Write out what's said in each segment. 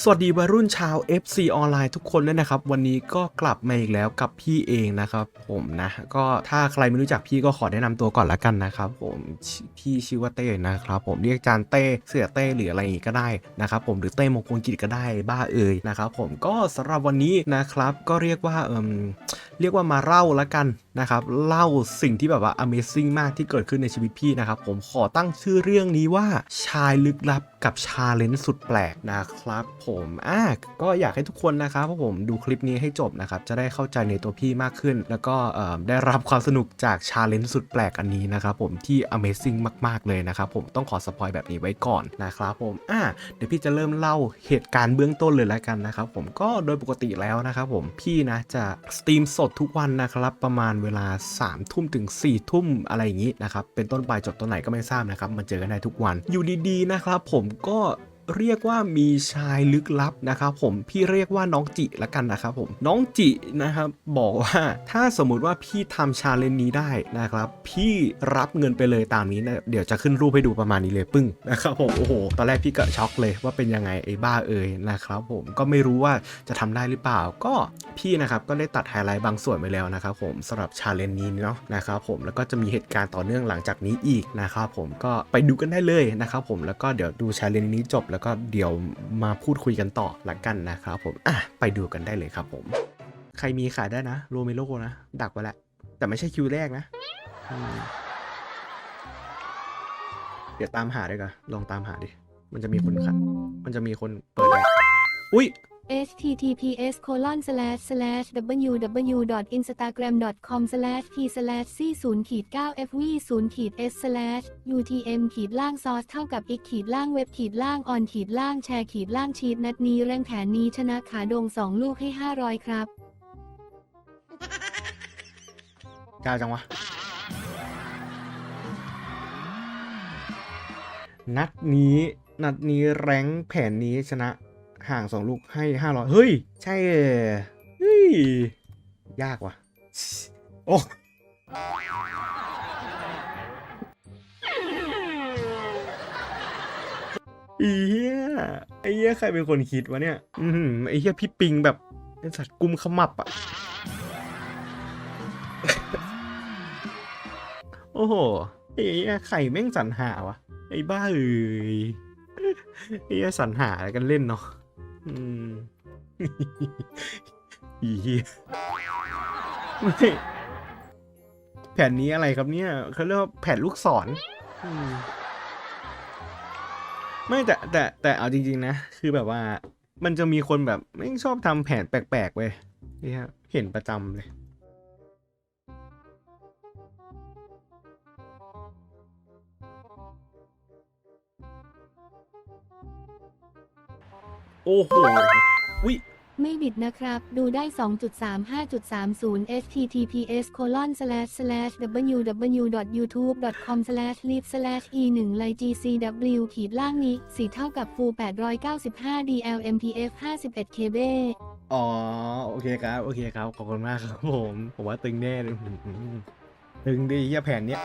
สวัสดีวัยรุ่นชาว FC ออนไลน์ทุกคนด้วยนะครับ วันนี้ก็กลับมาอีกแล้วกับพี่เองนะครับ ผมนะ ก็ถ้าใครไม่รู้จักพี่ก็ขอแนะนำตัวก่อนละกันนะครับ ผมพี่ชื่อว่าเต้นะครับ ผมเรียกจานเต้เสือเต้หรืออะไรอย่างงี้ก็ได้นะครับ ผมหรือเต้มงคลกิจก็ได้บ้าเอ่ยนะครับ ผมก็สำหรับวันนี้นะครับ ก็เรียกว่าเอมเรียกว่ามาเล่าละกันนะครับเล่าสิ่งที่แบบว่า Amazing มากที่เกิดขึ้นในชีวิตพี่นะครับ ผมขอตั้งชื่อเรื่องนี้ว่าชายลึกลับกับชาเลนจ์สุดแปลกนะครับผมอะก็อยากให้ทุกคนนะครับผมดูคลิปนี้ให้จบนะครับ จะได้เข้าใจในตัวพี่มากขึ้น แล้วก็ได้รับความสนุกจากชาเลนจ์สุดแปลกอันนี้นะครับผมที่ Amazing มาก ๆ เลยนะครับผมต้องขอสปอยแบบนี้ไว้ก่อนนะครับผมอะเดี๋ยวพี่จะเริ่มเล่าเหตุการณ์เบื้องต้นเลยแล้วกันนะครับผมก็โดยปกติแล้วนะครับผมพี่นะจะสตรีมสดทุกวันนะครับประมาณเวลา3ามทุ่มถึง4ี่ทุ่มอะไรอย่างนี้นะครับ เป็นต้นไปจบต้นไหนก็ไม่ทราบนะครับ มาเจอกันได้ทุกวัน อยู่ดีๆนะครับผมก็ เรียกว่ามีชายลึกลับนะครับผมพี่เรียกว่าน้องจิละกันนะครับผมน้องจินะครับบอกว่าถ้าสมมุติว่าพี่ทำชาเลนนี้ได้นะครับ พี่รับเงินไปเลยตามนี้นะเดี๋ยวจะขึ้นรูปให้ดูประมาณนี้เลยปึ้งนะครับผมโอ้โหตอนแรกพี่ก็ช็อกเลยว่าเป็นยังไงไอ้บ้าเอ่ยนะครับผมก็ไม่รู้ว่าจะทำได้หรือเปล่า ก็พี่นะครับก็ได้ตัดไฮไลท์บางส่วนไปแล้วนะครับผมสำหรับชาเลนนี้เนาะนะครับผมแล้วก็จะมีเหตุการณ์ต่อเนื่องหลังจากนี้อีกนะครับผมก็ไปดูกันได้เลยนะครับผมแล้วก็เดี๋ยวดูชาเลนนี้จบแล้วก็เดี๋ยวมาพูดคุยกันต่อละกันนะครับผมอะไปดูกันได้เลยครับผม ใครมีขายได้นะโรเมโลนะ ดักไว้แหละแต่ไม่ใช่คิวแรกนะ เดี๋ยวตามหาด้วยกันลองตามหาดิ มันจะมีคนขายมันจะมีคนเปิดอุ้ย https colon slash slash www.instagram.com slash t slash c 0ขีด9 fv 0ขีด s slash utm ขีดล่าง source เท่ากับ x ขีดล่างเว็บขีดล่าง on ขีดล่างแชร์ขีดล่างชีตนัดนี้แรงแขนนี้ชนะขาดง2ลูกให้ 500 ครับกล้าจังวะ นัดนี้ นัดนี้แรงแผนนี้ชนะ ห่างสองลูกให้ห้าร้อยเฮ้ย ใช่เออเฮ้ย ยากว่ะ โอ้ไอ้เหี้ยไอ้เหี้ยใครเป็นคนคิดวะเนี่ย อือหือไอ้เหี้ยพี่ปิงแบบเป็นสัตว์กุมขมับอะโอ้โห ไอ้เหี้ยไข่แม่งสรรหาวะ ไอ้บ้าเอ้ยไอ้เหี้ยสรรหาอะไรกันเล่นเนาะ อืมอีเหี้ยไม่แผ่นนี้อะไรครับเนี่ยเขาเรียกว่าแผ่นลูกศรอืมไม่แต่แต่แต่เอาจริง ๆ นะ คือแบบว่า มันจะมีคนแบบไม่งชอบทำแผนแปลกๆเว้ยนี่ยเห็นประจำเลย โอ้โหวิไม่บิดนะครับ ดูได้ 2.35.30 https colon slash slash www.youtube.com slash live slash e 1 l gcw ขีดล่างนี้สีเท่ากับฟู895 dlmpf 51 kb อ๋อ โอเคครับ โอเคครับ ขอบคุณมากครับผม ผมว่าตึงแน่เลยอื้อหือตึงดีเหี้ยแผนเนี้ย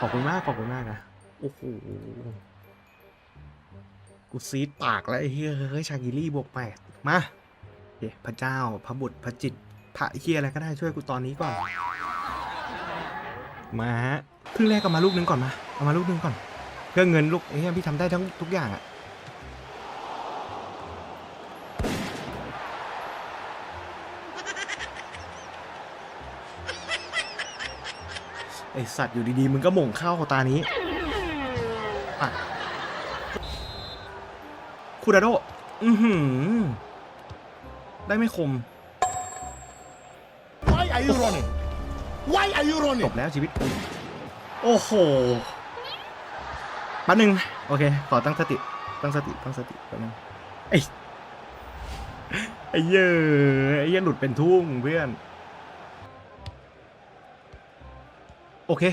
ขอบคุณมาก ขอบคุณมากนะ โอ้โห กูซีดปากแล้วไอ้เฮียเฮ้ยชากิลี่บวกแปดมาเฮ้ยพระเจ้าพระบุตรพระจิตพระเฮียอะไรก็ได้ช่วยกูตอนนี้ก่อน มาฮะครึ่งแรกก็มาลูกนึงก่อนมาเอามาลูกนึงก่อน เพื่อเงินลูกไอ้เฮียพี่ทำได้ทั้งทุกอย่างอะไอสัตว์อยู่ดีๆ มึงก็หม่งเข้าตานี้อะ คูดาโดอือหือ ได้ไม่คม Why are you running? Why are you จ running? บแล้วชีวิตกูโอ้โหแป๊บนึง โอเค ขอตั้งสติ ตั้งสติ ตั้งสติแป๊บนึงไอ้ไอ้เหี้ยอะไอ้เหี้ยหลุดเป็นทุ่งเพื่อน โอเค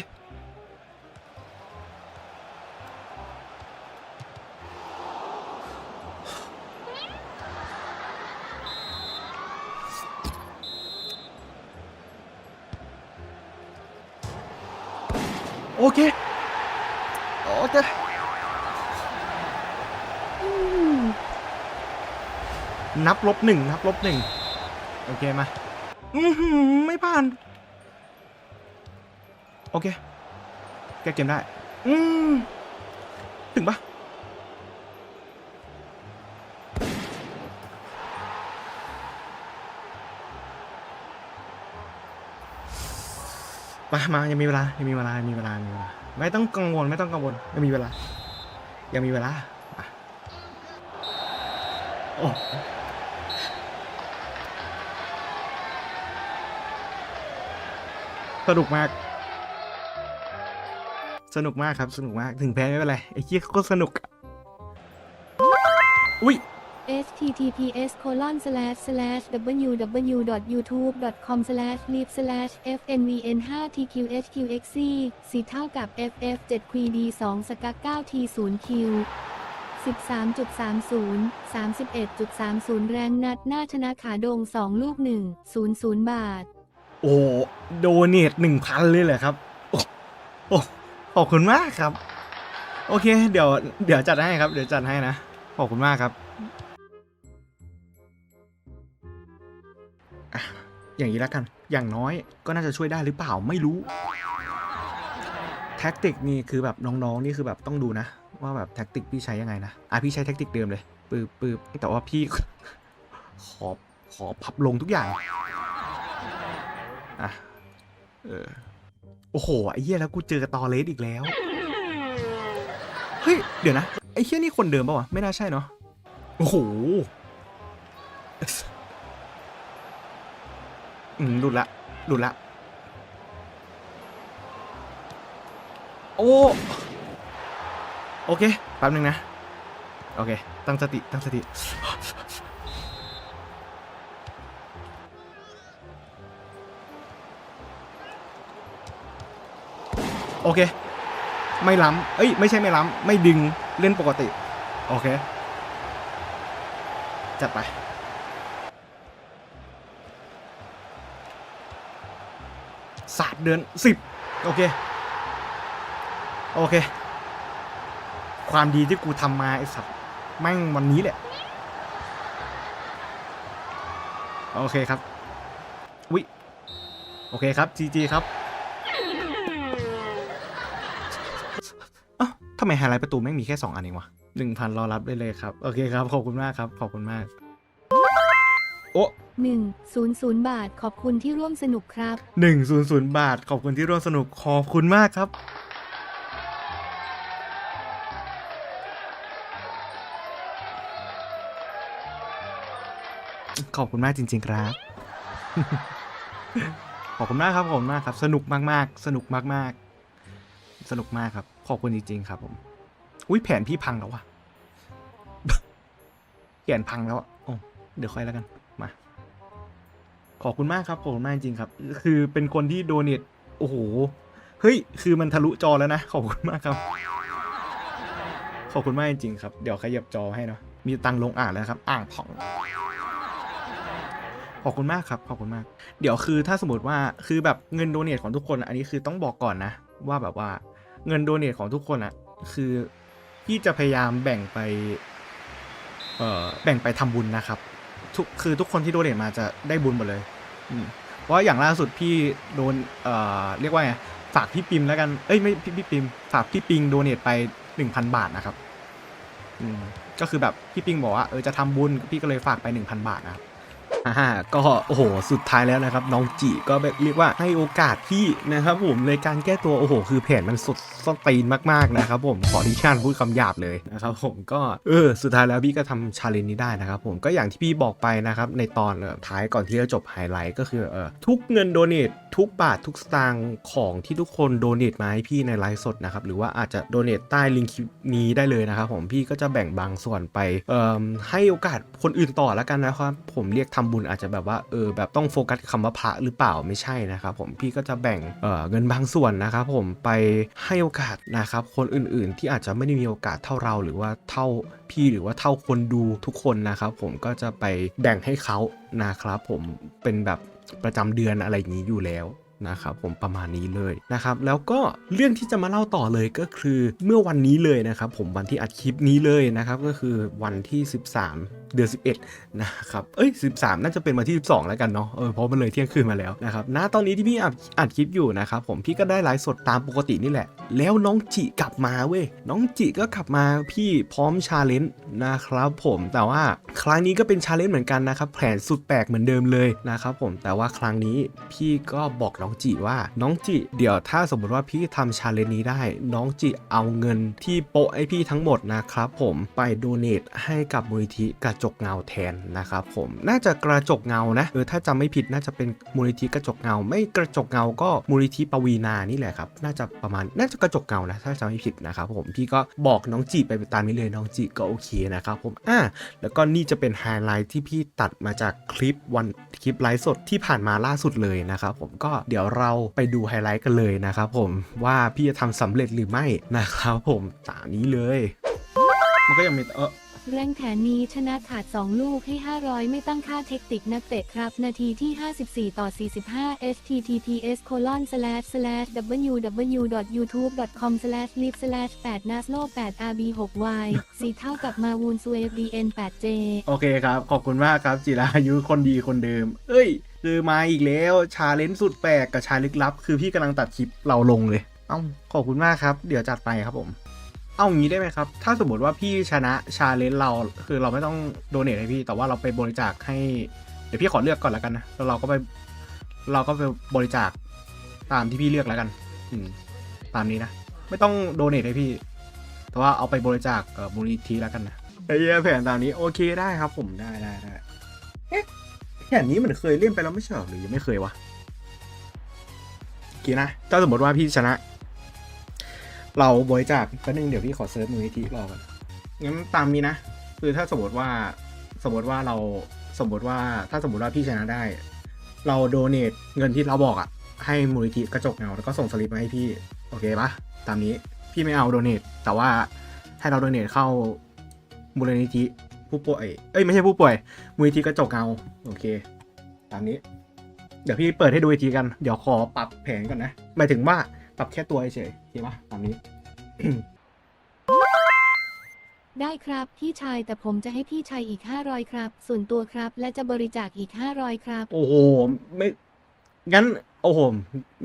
บลบหนึ่งนับลบหนึ่งโอเคมาอือหือไม่ผ่าน โอเค แก้เกมได้ อืมถึงปะมามายังมีเวลายังมีเวลายังมีเวลายังมีเวลา ไม่ต้องกังวลไม่ต้องกังวลยังมีเวลา ยังมีเวลามาโอ้ สนุกมาก สนุกมากครับ สนุกมาก ถึงแพ้ไม่เป็นไร ไอ้เหี้ยก็สนุก อุ้ย https colon slash slash www.youtube.com slash live slash fnvn 5 tqhqxc สีเท่ากับ ff 7 qd 2สกัก9 t 0 q 13.30 31.30 แรงนัดหน้าชนะขาดง 2 ลูก 1 00 บาท โอ้โดเนทหนึ่งพันเลยเหรอครับ โอ้โอ้ขอบคุณมากครับ โอเค เดี๋ยว เดี๋ยวจัดให้ครับ เดี๋ยวจัดให้นะ ขอบคุณมากครับ อย่างนี้แล้วกัน อย่างน้อยก็น่าจะช่วยได้หรือเปล่าไม่รู้ แท็กติกนี่คือแบบน้องๆนี่คือแบบต้องดูนะ ว่าแบบแท็กติกพี่ใช้ยังไงนะ อะพี่ใช้แท็กติกเดิมเลยปืบปืบแต่ว่าพี่ขอขอพับลงทุกอย่าง อะเออโอ้โหไอ้เหี้ยแล้วกูเจอตอเลสอีกแล้ว เฮ้ย เดี๋ยวนะ ไอ้เหี้ยนี่คนเดิมปะวะ ไม่น่าใช่เนาะโอ้โหอืมหลุดละหลุดละ โอ้ โอเค แป๊บนึงนะ โอเค ตั้งสติ ตั้งสติ โอเค ไม่ล้ำเอ้ย ไม่ใช่ไม่ล้ำไม่ดึงเล่นปกติ โอเค จัดไปศาสตร์เดือนสิบโอเค โอเค ความดีที่กูทำมาไอสัตว์แม่งวันนี้แหละ โอเคครับวิโอเคครับ GG ครับ ทำไมไฮไลท์ประตูแม่งมีแค่ 2 อันเองวะหนึ่งพันรอรับได้เลยครับ โอเคครับ ขอบคุณมากครับ ขอบคุณมาก โอ้100บาทขอบคุณที่ร่วมสนุกครับ หนึ่งศูนย์ศูนย์บาท ขอบคุณที่ร่วมสนุก ขอบคุณมากครับ ขอบคุณมากจริง ๆ ครับ ขอบคุณมากครับ ขอบคุณมากครับ สนุกมากๆ สนุกมากๆ สนุกมากครับ ขอบคุณจริง ๆ ครับผม อุ้ยแผนพี่พังแล้ววะแผนพังแล้วอะโอ้เดี๋ยวค่อยแล้วกัน มา ขอบคุณมากครับขอบคุณมากจริงๆครับ คือเป็นคนที่โดเนทโอ้โห เฮ้ย คือมันทะลุจอแล้วนะ ขอบคุณมากครับ ขอบคุณมากจริงๆครับ เดี๋ยวขยับจอให้เนาะ มีตังค์ลงอ่างแล้วครับ อ่างผ่องขอบคุณมากครับ ขอบคุณมาก เดี๋ยวคือถ้าสมมติว่า คือแบบเงินโดเนทของทุกคน อันนี้คือต้องบอกก่อนนะ ว่าแบบว่า เงินโดเนทของทุกคนอะคือพี่จะพยายามแบ่งไป เอ่อแบ่งไปทำบุญนะครับ ทุกคือทุกคนที่โดเนทมาจะได้บุญหมดเลยอืเพราะอย่างล่าสุดพี่โดนเอ่อเรียกว่าไงฝากพี่ปิมแล้วกันเอ้ยไม่พี่พี่ปิมฝากพี่ปิงโดเนทไปหนึ่งพันบาทนะครับ อืมก็คือแบบพี่ปิงบอกว่าเออจะทำบุญพี่ก็เลยฝากไปหนึ่งพันบาทนะครับ อ่าก็โอ้โหสุดท้ายแล้วนะครับ น้องจีก็แบบเรียกว่าให้โอกาสพี่นะครับผมในการแก้ตัวโอ้โห คือแผนมันสุดสตีนมากๆนะครับผมขอที่ชาญพูดคำหยาบเลยนะครับผมก็เออสุดท้ายแล้วพี่ก็ทำชาเลนจ์นี้ได้นะครับผมก็อย่างที่พี่บอกไปนะครับในตอนท้ายก่อนที่จะจบไฮไลท์ก็คือเออทุกเงินโดเนท ทุกบาททุกสตางค์ของที่ทุกคนโดเนทมาให้พี่ในไลฟ์สดนะครับ หรือว่าอาจจะโดเนทใต้ลิงก์คลิปนี้ได้เลยนะครับผมพี่ก็จะแบ่งบางส่วนไปให้โอกาสคนอื่นต่อแล้วกันนะครับ ผมเรียกทำบุญอาจจะแบบว่าเออแบบต้องโฟกัสคำว่าพระหรือเปล่าไม่ใช่นะครับผมพี่ก็จะแบ่งเเงินบางส่วนนะครับผมไปให้โอกาสนะครับคนอื่นๆ ที่อาจจะไม่ได้มีโอกาสเท่าเราหรือว่าเท่าพี่หรือว่าเท่าคนดูทุกคนนะครับผมก็จะไปแบ่งให้เขานะครับผมเป็นแบบ ประจำเดือนอะไรอย่างนี้อยู่แล้ว นะครับผมประมาณนี้เลยนะครับแล้วก็เรื่องที่จะมาเล่าต่อเลยก็คือเมื่อวันนี้เลยนะครับผมวันที่อัดคลิปนี้เลยนะครับก็คือวันที่ 13 เดือน11นะครับเอ้ย 13 น่าจะเป็นวันที่ 12 แล้วกันเนาะเออเพราะมันเลยเที่ยงคืนมาแล้วนะครับณตอนนี้ที่พี่อัดคลิปอยู่นะครับผมพี่ก็ได้ไลฟ์สดตามปกตินี่แหละ แล้วน้องจิกลับมาเว้ยน้องจิก็กลับมาพี่พร้อมชาเลนจ์นะครับผมแต่ว่าครั้งนี้ก็เป็นชาเลนจ์เหมือนกันนะครับแผนสุดแปลกเหมือนเดิมเลยนะครับผมแต่ว่าครั้งนี้พี่ก็บอกน้อง้องจิว่า น้องจิ เดี๋ยวถ้าสมมติว่าพี่ทำชาเลนจ์นี้ได้ น้องจิเอาเงินที่โปะให้พี่ทั้งหมดนะครับผมไปโดเนทให้กับมูลนิธิกระจกเงาแทนนะครับผมน่าจะกระจกเงานะเออถ้าจำไม่ผิดน่าจะเป็นมูลนิธิกระจกเงา ไม่กระจกเงาก็มูลนิธิปวีนานี่แหละครับน่าจะประมาณน่าจะกระจกเงานะถ้าจำไม่ผิดนะครับผมพี่ก็บอกน้องจิไปตามนี้เลยน้องจิก็โอเคนะครับผมอะแล้วก็นี่จะเป็นไฮไลท์ที่พี่ตัดมาจากคลิปวันคลิปไลฟ์สดที่ผ่านมาล่าสุดเลยนะครับผมก็เดี๋ยวเราไปดูไฮไลท์กันเลยนะครับผมว่าพี่จะทำสำเร็จหรือไม่นะครับผมตามนี้เลย มันก็ยังมีเออแรงแขนนี้ชนะขาด 2 ลูกให้ 500 ไม่ตั้งค่าเทคนิคนักเตะครับ นาทีที่ 54 ต่อ 45 https colon slash slash www.youtube.com slash lip slash 8 naslo 8 rb 6 y สีเท่ากับมาวูนซูเอ bn 8 j โอเคครับ ขอบคุณมากครับ จิรายุคนดีคนเดิม เอ้ย คือมาอีกแล้วชาเลนจ์สุดแปลกกับชาลึกลับ คือพี่กำลังตัดคลิปเราลงเลย เอ้าขอบคุณมากครับ เดี๋ยวจัดไปครับผม เอางี้ได้ไหมครับ ถ้าสมมติว่าพี่ชนะชาเลนจ์เราคือเราไม่ต้องโดเนทให้พี่ แต่ว่าเราไปบริจาคให้ เดี๋ยวพี่ขอเลือกก่อนแล้วกันนะแล้วเราก็ไปเราก็ไปบริจาคตามที่พี่เลือกแล้วกัน อืมตามนี้นะไม่ต้องโดเนทให้พี่ แต่ว่าเอาไปบริจาคเอ่อมูลนิธิแล้วกันนะไอ้เหี้ยแผนตามนี้โอเคได้ครับผมได้ได้ได้เอ๊ะ แผนนี้มือนเคยเล่นไปแล้วไม่ใช่หรือยังไม่เคยวะโอเคนะ ถ้าสมมติว่าพี่ชนะ เราบริจาคแป๊บนึงเดี๋ยวพี่ขอเซิร์ชมูลนิธิรอก่อนงั้นตามนี้นะ คือถ้าสมมติว่าสมมติว่าเราสมมติว่าถ้าสมมติว่าพี่ชนะได้ เราโดเนทเงินที่เราบอกอะให้มูลนิธิกระจกเงาแล้วก็ส่งสลิปมาให้พี่ โอเคปะตามนี้พี่ไม่เอาโดเนทแต่ว่าให้เราโดเนทเข้ามูลนิธิ ผู้ป่วย เอ้ยไม่ใช่ผู้ป่วยมูลนิธิกระจกเงาโอเค ตามนี้ เดี๋ยวพี่เปิดให้ดูอีกทีกัน เดี๋ยวขอปรับแผนก่อนนะ หมายถึงว่าปรับแค่ตัวเฉยๆโอเคปะตามนี้ ได้ครับพี่ชายแต่ผมจะให้พี่ชายอีก 500 ครับ ส่วนตัวครับ และจะบริจาคอีก 500 ครับ โอ้โห ไม่ งั้น โอ้โห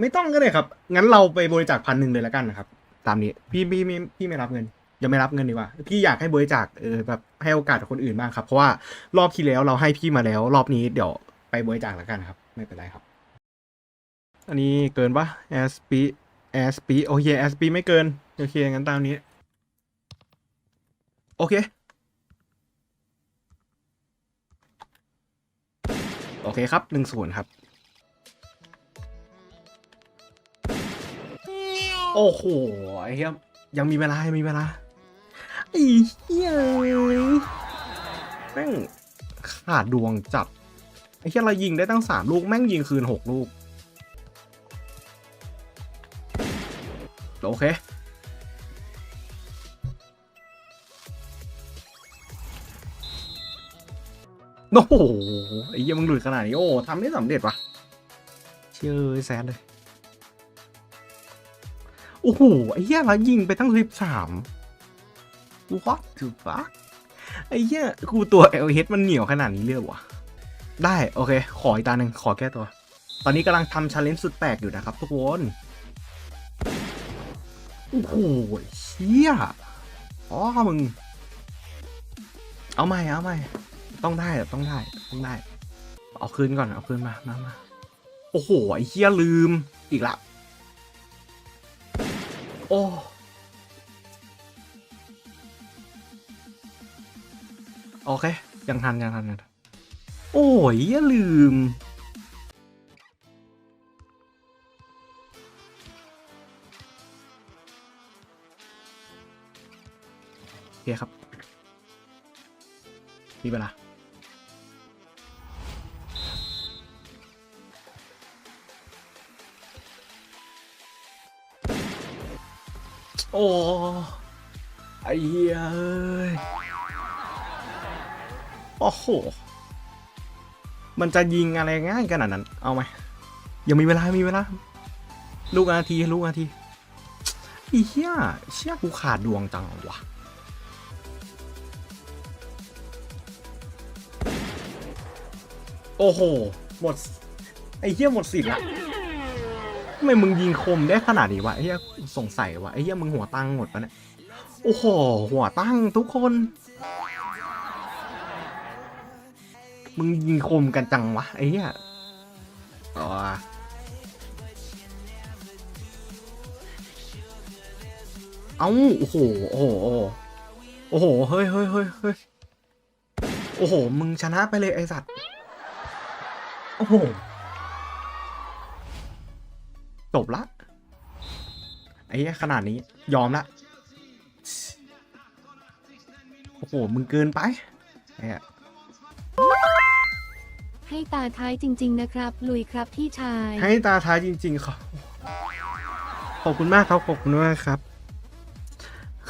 ไม่ต้องก็เลยครับ งั้นเราไปบริจาคพันหนึ่งเลยแล้วกันนะครับ ตามนี้ พี่พี่พี่พี่ไม่รับเงิน ยังไม่รับเงินดีกว่า พี่อยากให้บริจาคเออแบบให้โอกาสกับคนอื่นบ้างครับ เพราะว่ารอบที่แล้วเราให้พี่มาแล้ว รอบนี้เดี๋ยวไปบริจาคแล้วกันครับ ไม่เป็นไรครับ อันนี้เกินปะแอสปีแอสปีโอเคแอสปีไม่เกินโอเคงั้นตามนี้ โอเคโอเคครับหนึ่งศูนย์ครับ โอ้โหไอ้เหี้ยยังมีเวลายังมีเวลา ไอ้เหี้ยแม่งขาดดวงจัด ไอ้เหี้ยเรายิงได้ตั้งสามลูก แม่งยิงคืนหกลูก โอเค โอ้โห ไอ้เหี้ยมึงหลุดขนาดนี้ โอ้ทำได้สำเร็จวะเชื่อแซดเลย โอ้โห ไอ้เหี้ยเรายิงไปตั้งสิบสาม what the fuck ไอ้เหี้ยกูตัวเอลเฮดมันเหนียวขนาดนี้เลยเหรอวะได้โอเค ขออีกตาหนึ่งขอแก้ตัว ตอนนี้กำลังทำชาเลนจ์สุดแปลกอยู่นะครับทุกคนโอ้โหเชี่ยอ๋อมึง เอาใหม่เอาใหม่ต้องได้ต้องได้ต้องได้ เอาคืนก่อนเอาคืนมามามาโอ้โหไอ้เหี้ยลืมอีกละ โอ้ โอเค ยังทันยังทันยังทันโอ้ยอย่าลืม โอเคครับ มีเวลาโอ้ไอ้เหี้ยเอ้ย โอ้โห มันจะยิงอะไรง่ายขนาดนั้น เอาไหม ยังมีเวลา มีเวลา ลูกนาที ลูกนาทีอีเหี้ย เชี่ยกูขาดดวงจังวะโอ้โห หมด ไอ้เหี้ยหมดสิทธิ์ละทำไมมึงยิงคมได้ขนาดนี้วะไอ้เหี้ยสงสัยวะไอ้เหี้ยมึงหัวตั้งหมดปะเนี่ย โอ้โห หัวตั้งทุกคน มึงยิงคมกันจังวะไอ้เหี้ยอ๋อเอาโอ้โห โอ้โห โอ้โห เฮ้ยเฮ้ยเฮ้ยเฮ้ยโอ้โห มึงชนะไปเลยไอสัตว์ โอ้โห จบละ ไอ้ขนาดนี้ ยอมละ โอ้โห มึงเกินไปไอ้เหี้ย ให้ตาท้ายจริง ๆ นะครับ ลุยครับพี่ชาย ให้ตาท้ายจริงๆครับขอบคุณมากครับขอบคุณมากครับ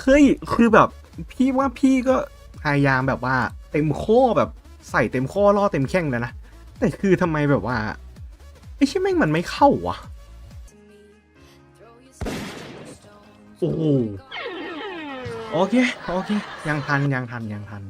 เฮ้ยคือแบบ พี่ว่าพี่ก็พยายามแบบว่า เต็มข้อแบบใส่เต็มข้อล่อเต็มแข้งแล้วนะแต่คือทำไมแบบว่าไอ้ชิแม่งมันไม่เข้าวะโอ้โอเคโอเคยังทันยังทันยังทัน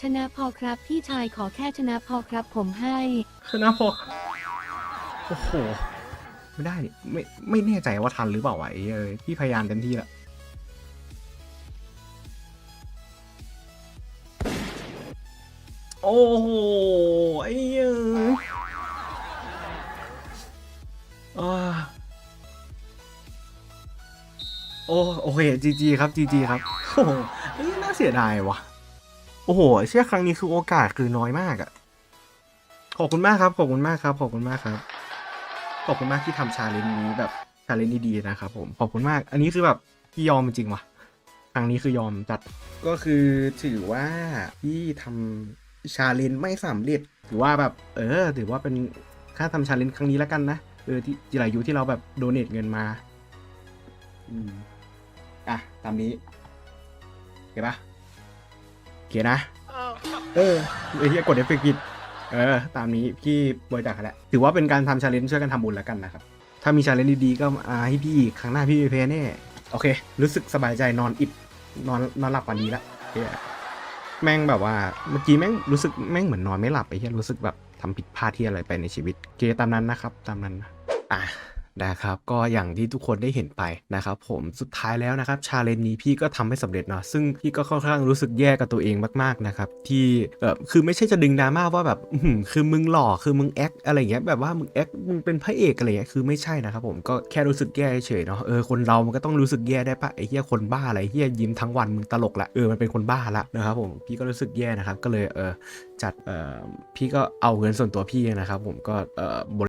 ชนะพอครับพี่ชายขอแค่ชนะพอครับผมให้คือนะพอโอ้โห ไม่ได้ไม่ไม่แน่ใจว่าทันหรือเปล่าวะไอ้เอ้ยพี่พยายามเต็มที่ล้วโอ้โหไอ้เอ้ยอ่าโอ้โอเคจีจีครับจีจีครับโอ้โหเอ้ยน่าเสียดายวะ โอ้โหเชื่อครั้งนี้คือโอกาสคือน้อยมากอะขอบคุณมากครับ ขอบคุณมากครับ ขอบคุณมากครับ ขอบคุณมากที่ทำชาเลนจ์นี้แบบชาเลนจ์ดีๆนะครับผม ขอบคุณมาก อันนี้คือแบบพี่ยอมจริงว่ะ ครั้งนี้คือยอมจัด ก็คือถือว่าพี่ทำชาเลนจ์ไม่สำเร็จ ถือว่าแบบ เออ ถือว่าเป็นค่าทำชาเลนจ์ครั้งนี้แล้วกันนะ เออที่จิรายุที่เราแบบโดเนทเงินมา อืม อะ ตามนี้โอเคปะ โอเคนะ เออไอ้เหี้ยกดเอฟเฟกต์ผิดเออ ตามนี้พี่บริจาคแล้วถือว่าเป็นการทำชาเลนจ์ช่วยกันทำบุญแล้วกันนะครับ ถ้ามีชาเลนจ์ดีๆก็มาให้พี่ครั้งหน้าพี่ไปเพย์แน่โอเค รู้สึกสบายใจนอนอิดนอนนอนหลับฝันดีแล้วเหี้ยแม่งแบบว่าเมื่อกี้แม่งรู้สึกแม่งเหมือนนอนไม่หลับไอ้เหี้ยรู้สึกแบบทำผิดพลาดที่อะไรไปในชีวิตเคตามนั้นนะครับ ตามนั้นนะอะ นะครับก็อย่างที่ทุกคนได้เห็นไปนะครับผมสุดท้ายแล้วนะครับชาเลนจ์นี้พี่ก็ทำให้สำเร็จเนาะซึ่งพี่ก็ค่อนข้างรู้สึกแย่กับตัวเองมากๆนะครับที่เออคือไม่ใช่จะดึงดราม่าว่าแบบคือมึงหล่อคือมึงแอคอะไรเงี้ยแบบว่ามึงแอคมึงเป็นพระเอกอะไรเงี้ยคือไม่ใช่นะครับผมก็แค่รู้สึกแย่เฉยเนาะเออคนเรามันก็ต้องรู้สึกแย่ได้ปะไอ้เหี้ยคนบ้าอะไรเหี้ยยิ้มทั้งวันมึงตลกละเออมันเป็นคนบ้าละนะครับผมพี่ก็รู้สึกแย่นะครับก็เลยเออจัดเออพี่ก็เอาเงินส่วนตัวพี่นะครับผมก็เออบ